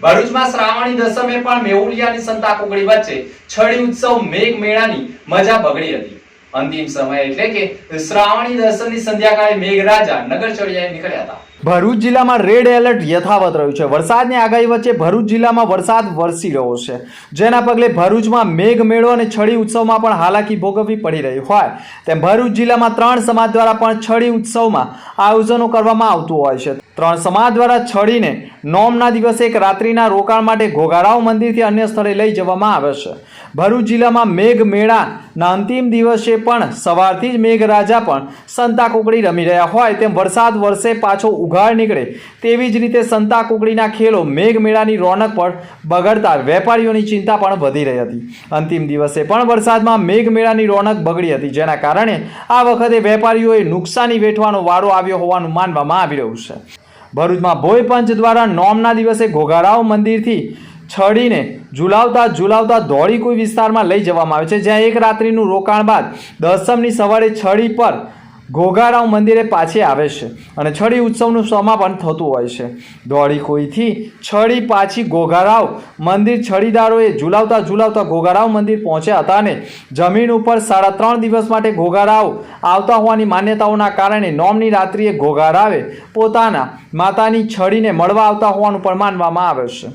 ભરૂચમાં શ્રાવણી દસમે પણ મેહુલિયાની સંતા કુકડી વચ્ચે છડી ઉત્સવ મેઘ મેળાની મજા બગડી હતી. અંતિમ સમય એટલે કે શ્રાવણી દસમની સંધ્યાકાળે મેઘરાજા નગર ચડિયાએ નીકળ્યા હતા. ભરૂચ જિલ્લામાં રેડ એલર્ટ યથાવત રહ્યું છે. વરસાદની આગાહી વચ્ચે ભરૂચ જિલ્લામાં વરસાદ વરસી રહ્યો છે. જેના પગલે ભરૂચમાં મેઘ મેળો અને છડી ઉત્સવમાં પણ હાલાકી ભોગવવી પડી રહી હોય. તેમ ભરૂચ જિલ્લામાં ત્રણ સમાજ દ્વારા પણ છડી ઉત્સવમાં આયોજનો કરવામાં આવતું હોય છે. ત્રણ સમાજ દ્વારા છડીને નોમના દિવસે એક રાત્રિના રોકાણ માટે ઘોઘારાવ મંદિરથી અન્ય સ્થળે લઈ જવામાં આવે છે. ભરૂચ જિલ્લામાં મેઘ મેળાના અંતિમ દિવસે પણ સવારથી જ મેઘરાજા પણ સંતા કોકડી રમી રહ્યા હોય. તેમ વરસાદ વરસે પાછો ઉઘાડ નીકળે તેવી જ રીતે સંતા કુકડીના ખેલો મેઘમેળાની રોનક પણ બગડતા વેપારીઓની ચિંતા પણ વધી રહી હતી. અંતિમ દિવસે પણ વરસાદમાં મેઘ મેળાની રોનક બગડી હતી, જેના કારણે આ વખતે વેપારીઓએ નુકસાની વેઠવાનો વારો આવ્યો હોવાનું માનવામાં આવી રહ્યું છે. ભરૂચમાં ભોય પંચ દ્વારા નોમના દિવસે ઘોઘારાવ મંદિરથી છડીને ઝુલાવતા ઝુલાવતા ધોળીકુઈ વિસ્તારમાં લઈ જવામાં આવે છે, જ્યાં એક રાત્રિનું રોકાણ બાદ દસમની સવારે છડી પર ઘોઘારાવ મંદિરે પાછી આવે છે અને છડી ઉત્સવનું સમાપન થતું હોય છે. ધોળીકુઈથી છડી પાછી ઘોઘારાવ. મંદિર છડીદારોએ ઝુલાવતા ઝુલાવતા ઘોઘારાવ મંદિર પહોંચ્યા હતા અને જમીન ઉપર સાડા ત્રણ દિવસ માટે ઘોઘારાવ આવતા હોવાની માન્યતાઓના કારણે નોમની રાત્રિએ ઘોઘારાવે પોતાના માતાની છડીને મળવા આવતા હોવાનું પણ માનવામાં આવે છે.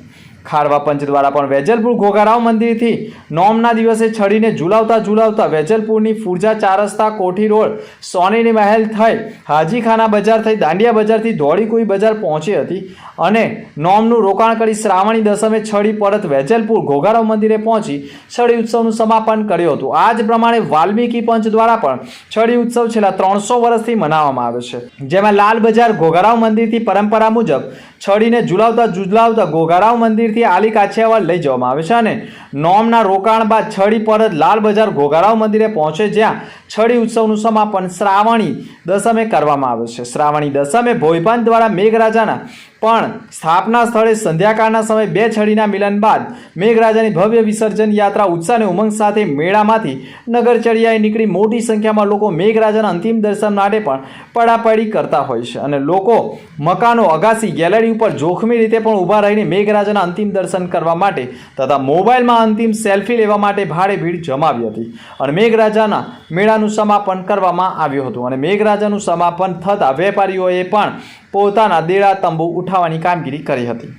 ખારવા પંચ દ્વારા પણ વેજલપુર ઘોઘારાવ મંદિરથી નોમના દિવસે છડીને ઝુલાવતા ઝુલાવતા વેજલપુરની ફુરજા ચાર રસ્તા કોઠી રોડ સોનીની મહેલ થઈ, હાજીખાના બજાર થઈ, દાંડિયા બજારથી ધોળીકુઈ બજાર પહોંચી હતી અને નોમનું રોકાણ કરી શ્રાવણી દસમે છડી પરત વેજલપુર ઘોઘારાવ મંદિરે પહોંચી છડી ઉત્સવનું સમાપન કર્યું હતું. આ જ પ્રમાણે વાલ્મીકી પંચ દ્વારા પણ છડી ઉત્સવ છેલ્લા ત્રણસો વર્ષથી મનાવવામાં આવે છે. જેમાં લાલ બજાર ઘોઘારાવ મંદિરથી પરંપરા મુજબ છડીને ઝુલાવતા ઝુલાવતા ઘોઘારાવ મંદિરથી આલી કાછિયાવાડ લઈ જવામાં આવે છે અને નોમના રોકાણ બાદ છડી પરત લાલ બજાર ઘોઘારાવ મંદિરે પહોંચે, જ્યાં છડી ઉત્સવનું સમાપન શ્રાવણી દસમે કરવામાં આવે છે. શ્રાવણી દસમે ભોયપાન દ્વારા મેઘરાજાના પણ સ્થાપના સ્થળે સંધ્યાકાળના સમયે બે છડીના મિલન બાદ મેઘરાજાની ભવ્ય વિસર્જન યાત્રા, ઉત્સાહ અને ઉમંગ સાથે મેળામાંથી નગરચર્યાએ નીકળી મોટી સંખ્યામાં લોકો મેઘરાજાના અંતિમ દર્શન માટે પણ પડાપડી કરતા હોય છે અને લોકો મકાનો, અગાસી, ગેલેરી ઉપર જોખમી રીતે પણ ઊભા રહીને મેઘરાજાના અંતિમ દર્શન કરવા માટે તથા મોબાઈલમાં અંતિમ સેલ્ફી લેવા માટે ભારે ભીડ જમાવી હતી અને મેઘરાજાના મેળાનું સમાપન કરવામાં આવ્યું હતું અને મેઘરાજાનું સમાપન થતાં વેપારીઓએ પણ પોતાના દેડા તંબુ ઉઠાવવાની કામગીરી કરી હતી.